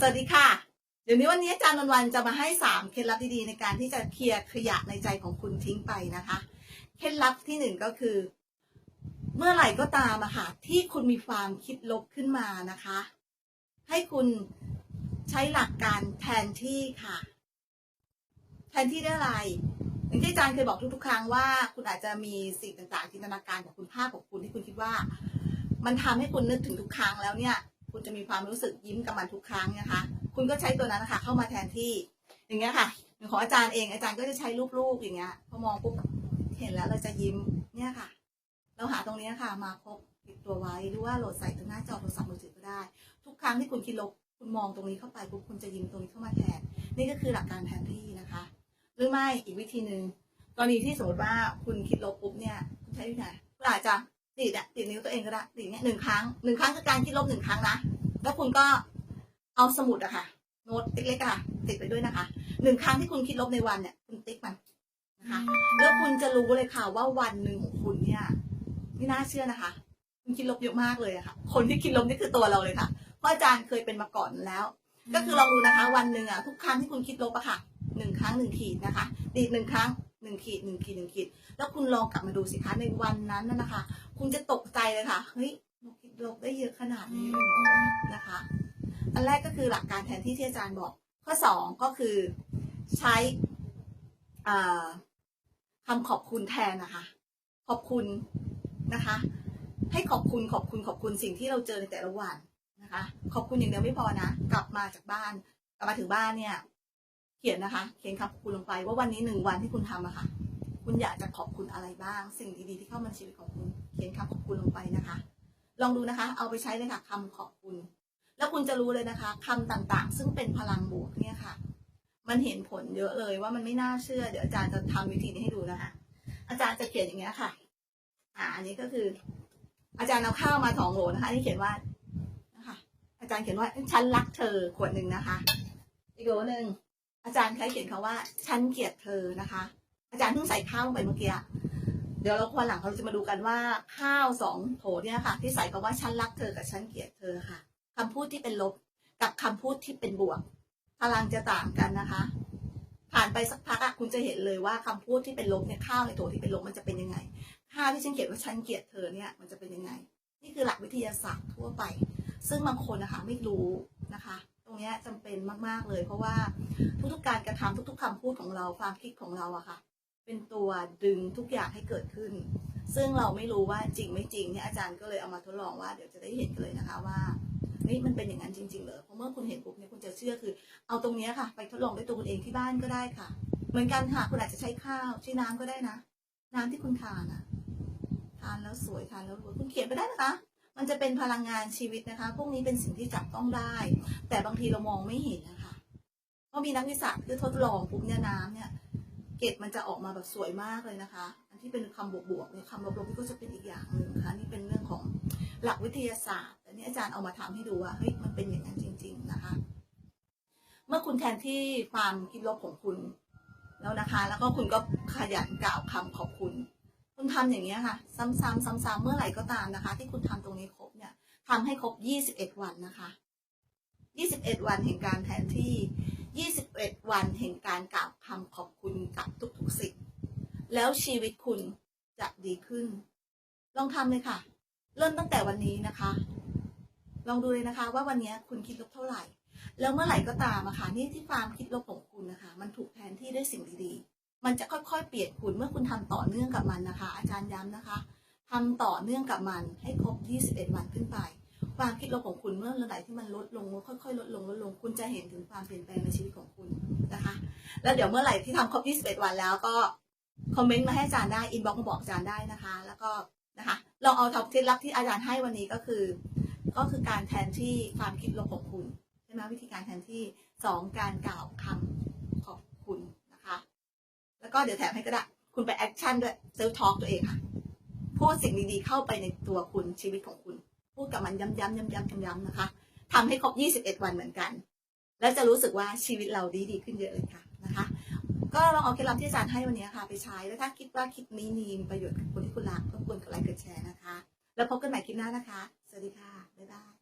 สวัสดีค่ะ เดี๋ยวนี้วันนี้อาจารย์วันวันจะมาให้สามเคล็ดลับดีๆ ในการที่จะเคลียร์ขยะในใจของคุณทิ้งไปนะคะ เคล็ดลับที่หนึ่งก็คือ เมื่อไหร่ก็ตามอะค่ะที่คุณมีความคิดลบขึ้นมานะคะ ให้คุณใช้หลักการแทนที่ค่ะ แทนที่ได้อะไรอย่างที่อาจารย์เคยบอกทุกๆ ครั้งว่า คุณอาจจะมีสิ่งต่างๆจินตนาการของคุณภาพของคุณที่คุณคิดว่า มันทำให้คุณนึกถึงทุกครั้งแล้วเนี่ย คุณจะมีความรู้สึกยิ้มกับมันทุกครั้งนะคะ คุณก็ใช้ตัวนั้นนะคะเข้ามาแทนที่ อย่างเงี้ยค่ะอย่างของอาจารย์เองอาจารย์ก็จะใช้รูปๆอย่างเงี้ยพอมองปุ๊บเห็นแล้วเราจะยิ้มเนี่ยค่ะ เราหาตรงนี้ค่ะ มาพกติดตัวไว้หรือว่าโหลดใส่ตรงหน้าจอโทรศัพท์มือถือก็ได้ ทุกครั้งที่คุณคิดลบคุณมองตรงนี้เข้าไปปุ๊บคุณจะยิ้มตรงนี้เข้ามาแทน นี่ก็คือหลักการแทนที่นะคะ หรือไม่อีกวิธีหนึ่งกรณีที่สมมติว่าคุณคิดลบปุ๊บเนี่ยคุณใช้วิธีไหนคุณอาจจะ ติดอะติดนิ้วตัวเองก็ได้ติดเนี่ยหนึ่งครั้งหนึ่งครั้งคือการคิดลบหนึ่งครั้งนะแล้วคุณก็เอาสมุดอะค่ะ โน้ตเล็กๆอะค่ะติดไปด้วยนะคะหนึ่งครั้งที่คุณคิดลบในวันเนี่ยคุณติ๊กมันนะคะแล้วคุณจะรู้เลยค่ะว่าวันหนึ่งของคุณเนี่ยไม่น่าเชื่อนะคะ คุณคิดลบเยอะมากเลยอะค่ะ คนที่คิดลบนี่คือตัวเราเลยค่ะเพราะอาจารย์เคยเป็นมาก่อนแล้ว ก็คือลองดูนะคะ วันหนึ่งอะทุกครั้งที่คุณคิดลบอะค่ะหนึ่งครั้งหนึ่งขีดนะคะ ดีดหนึ่งครั้ง หนึ่งขีดหนึ่งขีดหนึ่งขีด แล้วคุณลองกลับมาดูสิคะในวันนั้นนะนะคะ คุณจะตกใจเลยค่ะ เฮ้ยเราคิดลบได้เยอะขนาดนี้เลยหรอนะคะ อันแรกก็คือหลักการแทนที่ที่อาจารย์บอก ข้อสองก็คือใช้คำขอบคุณแทนนะคะ ขอบคุณนะคะ ให้ขอบคุณขอบคุณขอบคุณสิ่งที่เราเจอในแต่ละวันนะคะ ขอบคุณอย่างเดียวไม่พอนะ กลับมาจากบ้าน กลับมาถึงบ้านเนี่ย ขียนนะคะ เขียนคำขอบคุณลงไป ว่าวันนี้หนึ่งวันที่คุณทำอะค่ะ คุณอยากจะขอบคุณอะไรบ้าง สิ่งดีๆที่เข้ามาชีวิตของคุณ เขียนคำขอบคุณลงไปนะคะ ลองดูนะคะ เอาไปใช้เลยค่ะคำขอบคุณ แล้วคุณจะรู้เลยนะคะคำต่างๆ ซึ่งเป็นพลังบวกเนี่ยค่ะ มันเห็นผลเยอะเลยว่ามันไม่น่าเชื่อ เดี๋ยวอาจารย์จะทำวิธีนี้ให้ดูนะคะ อาจารย์จะเขียนอย่างเงี้ยค่ะ อ่าอันนี้ก็คือ อาจารย์เอาข้าวมาสองโหลนะคะอันนี่เขียนว่านะคะอาจารย์เขียนว่าฉันรักเธอขวดหนึ่งนะคะ อีกโหลหนึ่ง อาจารย์ใช้เขียนคาว่าฉันเกลียดเธอนะคะ อาจารย์เพิ่งใส่ข้าวลงไปเมื่อกี้เดี๋ยวเราคนหลังเราจะมาดูกันว่าข้าวสองโถเนี่ยค่ะ ที่ใส่คำว่าฉันรักเธอกับฉันเกลียดเธอค่ะคำพูดที่เป็นลบกับคำพูดที่เป็นบวกพลังจะต่างกันนะคะ ผ่านไปสักพักอะคุณจะเห็นเลยว่าคำพูดที่เป็นลบเนี่ยข้าวในโถที่เป็นลบมันจะเป็นยังไงข้าวที่ฉันเขียนว่าฉันเกลียดเธอเนี่ยมันจะเป็นยังไง นี่คือหลักวิทยาศาสตร์ทั่วไป ซึ่งบางคนนะคะไม่รู้นะคะ ตรงนี้ยจำเป็นมาก ๆ เลย เพราะว่าทุกๆการกระทำทุก ๆคำพูดของเราความคิดของเราอะค่ะ เป็นตัวดึงทุกอย่างให้เกิดขึ้น ซึ่งเราไม่รู้ว่าจริงไม่จริงเนี่ยอาจารย์ก็เลยเอามาทดลองว่าเดี๋ยวจะได้เห็นกันเลยนะคะว่านี่มันเป็นอย่างนั้นจริงๆเหรอเพราะเมื่อคุณเห็นปุ๊บเนี่ยคุณจะเชื่อคือ เอาตรงนี้ค่ะ ไปทดลองด้วยตัวคุณเองที่บ้านก็ได้ค่ะ เหมือนกันค่ะคุณอาจจะใช้ข้าวใช้น้ำก็ได้นะ น้ำที่คุณทานอะทานแล้วสวยทานแล้วรวยคุณเขียนไปได้นะคะ มันจะเป็นพลังงานชีวิตนะคะ พวกนี้เป็นสิ่งที่จับต้องได้ แต่บางทีเรามองไม่เห็นนะคะเพราะมีนักวิทยาศาสตร์ที่ทดลองปุ๊บเนี่ยน้ำเนี่ย เกล็ดมันจะออกมาแบบสวยมากเลยนะคะ อันที่เป็นคำบวกๆเนี่ยคำลบๆนี่ก็จะเป็นอีกอย่างหนึ่งนะคะนี่เป็นเรื่องของหลักวิทยาศาสตร์แต่นี่อาจารย์เอามาทำให้ดูว่าเฮ้ยมันเป็นอย่างนั้นจริง ๆนะคะ เมื่อคุณแทนที่ความคิดลบของคุณแล้วนะคะ แล้วก็คุณก็ขยันกล่าวคำขอบคุณ คุณทำอย่างนี้ยค่ะ ซ้ำๆซ้ำๆเมื่อไหร่ก็ตามนะคะ ที่คุณทำตรงนี้ครบเนี่ยทำให้ครบ 21 วันนะคะ 21 วันแห่งการแทนที่ 21 วันแห่งการกล่าวคำขอบคุณกับทุกๆสิ่งแล้วชีวิตคุณจะดีขึ้น ลองทำเลยค่ะ เริ่มตั้งแต่วันนี้นะคะ ลองดูเลยนะคะ ว่าวันนี้คุณคิดลบเท่าไหร่ แล้วเมื่อไหร่ก็ตามอะค่ะนี่ที่ความคิดลบของคุณนะคะ มันถูกแทนที่ด้วยสิ่งดีๆ มันจะค่อยๆ เปลี่ยนคุณเมื่อคุณทำต่อเนื่องกับมันนะคะ อาจารย์ย้ำนะคะทำต่อเนื่องกับมันให้ครบ 21 วันขึ้นไปความคิดลบของคุณเมื่อระดับที่มันลดลงค่อยๆลดลงลดลง คุณจะเห็นถึงความเปลี่ยนแปลงในชีวิตของคุณนะคะ แล้วเดี๋ยวเมื่อไหร่ที่ทำครบ 21 วันแล้วก็คอมเมนต์มาให้อาจารย์ได้อินบ็อกซ์มาบอกอาจารย์ได้นะคะ แล้วก็นะคะลองเอาท็อปเคล็ดลับที่อาจารย์ให้วันนี้ก็คือ ก็คือการแทนที่ความคิดลบของคุณใช่ไหมวิธีการแทนที่สองการกล่าวคำขอบคุณนะคะ แล้ว ก็เดี๋ยวแถมให้ก็ได้ คุณไปแอคชั่นด้วยเซลทอล์กตัวเองค่ะ พูดสิ่งดีๆเข้าไปในตัวคุณชีวิตของคุณ พูดกับมันย้ำๆย้ำๆย้ำๆนะคะทำให้ครบ 21 วันเหมือนกัน แล้วจะรู้สึกว่าชีวิตเราดีดีขึ้นเยอะเลยค่ะนะคะ ก็ลองเอาเคล็ดลับที่อาจารย์ให้วันนี้ค่ะ ไปใช้ แล้วถ้าคิดว่าคลิปนี้มีประโยชน์กับคนที่คุณรักก็ควรกดไลค์กดแชร์นะคะ แล้วพบกันใหม่คลิปหน้านะคะ สวัสดีค่ะ บ๊ายบาย